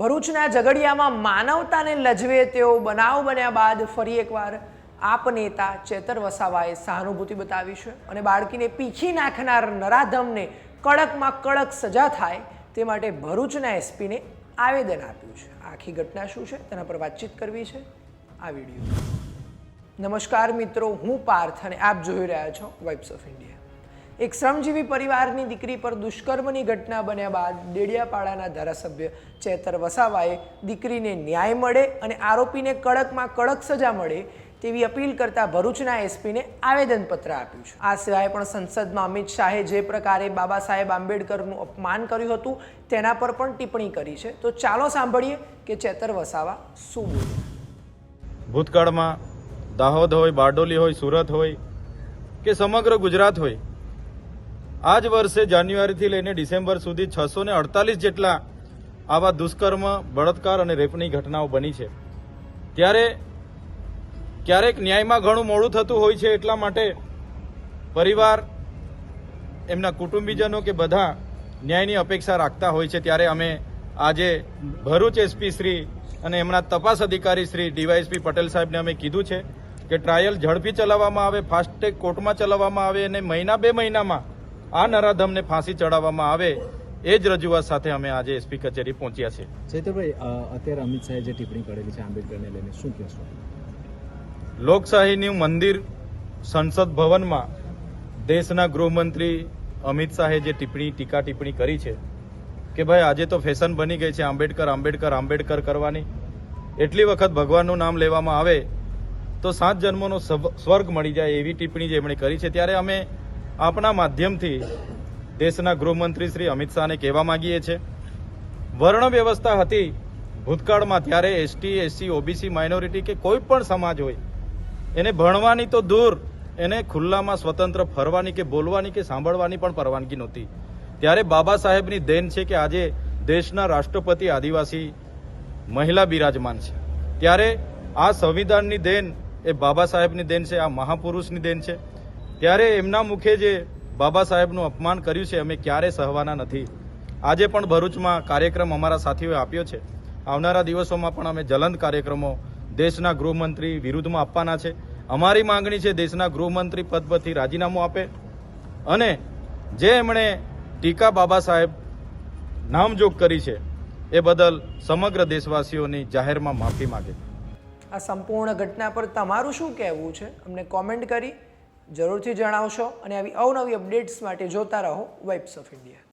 ભરૂચના ઝઘડિયામાં માનવતાને લજવે તેવો બનાવ બન્યા બાદ ફરી એકવાર આપ નેતા ચેતર વસાવાએ સહાનુભૂતિ બતાવી છે અને બાળકીને પીખી નાખનાર નરાધમને કડકમાં કડક સજા થાય તે માટે ભરૂચના એસપીને આવેદન આપ્યું છે. આખી ઘટના શું છે તેના પર વાતચીત કરવી છે આ વીડિયો. નમસ્કાર મિત્રો, હું પાર્થ અને આપ જોઈ રહ્યા છો વાઇબ્સ ઓફ ઇન્ડિયા એક શ્રમજીવી પરિવારની દીકરી પર દુષ્કર્મની ઘટના બન્યા બાદ ડેડિયાપાડાના ધારાસભ્ય ચેતર વસાવાએ દીકરીને ન્યાય મળે અને આરોપીને કડકમાં કડક સજા મળે તેવી અપીલ કરતા ભરૂચના એસપીને આવેદનપત્ર આપ્યું છે. આ સિવાય પણ સંસદમાં અમિત શાહે જે પ્રકારે બાબા સાહેબ આંબેડકરનું અપમાન કર્યું હતું, તેના પર પણ ટિપ્પણી કરી છે. તો ચાલો સાંભળીએ કે ચેતર વસાવા શું બોલ્યા ભૂતકાળમાં દાહોદ હોય, બારડોલી હોય, સુરત હોય કે સમગ્ર ગુજરાત હોય આ જ વર્ષે જાન્યુઆરીથી લઈને ડિસેમ્બર સુધી છસો અડતાલીસ જેટલા આવા દુષ્કર્મ, બળાત્કાર અને રેપની ઘટનાઓ બની છે. ત્યારે ક્યારેક ન્યાયમાં ઘણું મોડું થતું હોય છે એટલા માટે પરિવાર, એમના કુટુંબીજનો કે બધા ન્યાયની અપેક્ષા રાખતા હોય છે. ત્યારે અમે આજે ભરૂચ એસપી શ્રી અને એમના તપાસ અધિકારી શ્રી ડીવાયએસપી પટેલ સાહેબને અમે કીધું છે કે ટ્રાયલ ઝડપી ચલાવવામાં આવે, ફાસ્ટ ટ્રેક કોર્ટમાં ચલાવવામાં આવે અને મહિના બે મહિનામાં આ નરાધમને ફાંસી ચડાવવામાં આવે એ જ રજૂઆત સાથે અમે આજે એસપી કચેરી પહોંચ્યા છે ચૈતરભાઈ અત્યારે અમિત શાહે જે ટિપ્પણી કરેલી છે આંબેડકરને લઈને શું કહેશો? લોકશાહીનું મંદિર સંસદ ભવનમાં દેશના ગૃહમંત્રી અમિત શાહે જે ટિપ્પણી ટીકા ટિપ્પણી કરી છે કે ભાઈ આજે તો ફેશન બની ગઈ છે આંબેડકર આંબેડકર આંબેડકર કરવાની. એટલી વખત ભગવાનનું નામ લેવામાં આવે તો સાત જન્મોનો સવ- સ્વર્ગ મળી જાય એવી ટિપ્પણી જે એમણે કરી છે. ત્યારે અમે આપણા માધ્યમથી દેશના ગૃહમંત્રી શ્રી અમિત શાહને કહેવા માંગીએ છીએ વર્ણ વ્યવસ્થા હતી ભૂતકાળમાં ત્યારે એસટી એસસી ઓબીસી માઇનોરિટી કે કોઈ પણ સમાજ હોય, એને ભણવાની તો દૂર, એને ખુલ્લામાં સ્વતંત્ર ફરવાની કે બોલવાની કે સાંભળવાની પણ પરવાનગી નહોતી. ત્યારે બાબા સાહેબની દેન છે કે આજે દેશના રાષ્ટ્રપતિ આદિવાસી મહિલા બિરાજમાન છે. ત્યારે આ સંવિધાનની દેન એ બાબા સાહેબની દેન છે, આ મહાપુરુષની દેન છે. ત્યારે એમના મુખે જે બાબા સાહેબનું અપમાન કર્યું છે, અમે ક્યારે સહવાના નથી. આજે પણ ભરૂચમાં કાર્યક્રમ અમારા સાથીઓએ આપ્યો છે. આવનારા દિવસોમાં પણ અમે જલંત કાર્યક્રમો દેશના ગૃહમંત્રી વિરુદ્ધમાં આપવાના છે. અમારી માંગણી છે, દેશના ગૃહમંત્રી પદ પરથી રાજીનામું આપે. અને જે એમણે ટીકા બાબા સાહેબ નામજોગ કરી છે, એ બદલ સમગ્ર દેશવાસીઓની જાહેરમાં માફી માગે. આ સંપૂર્ણ ઘટના પર તમારું શું કહેવું છે? અમને કોમેન્ટ કરી. જરૂરથી જણાવશો અને આવી અવનવી અપડેટ્સ માટે જોતા રહો વાઇબ્સ ઓફ ઇન્ડિયા